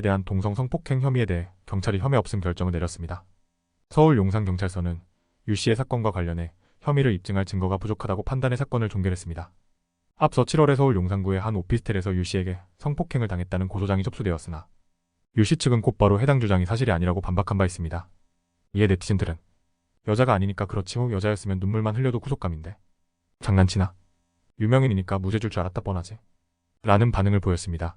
대한 동성 성폭행 혐의에 대해 경찰이 혐의 없음 결정을 내렸습니다. 서울 용산경찰서는 유 씨의 사건과 관련해 혐의를 입증할 증거가 부족하다고 판단해 사건을 종결했습니다. 앞서 7월에 서울 용산구의 한 오피스텔에서 유 씨에게 성폭행을 당했다는 고소장이 접수되었으나 유 씨 측은 곧바로 해당 주장이 사실이 아니라고 반박한 바 있습니다. 이에 네티즌들은 여자가 아니니까 그렇지 뭐 여자였으면 눈물만 흘려도 구속감인데 장난치나 유명인이니까 무죄 줄 줄 알았다 뻔하지 라는 반응을 보였습니다.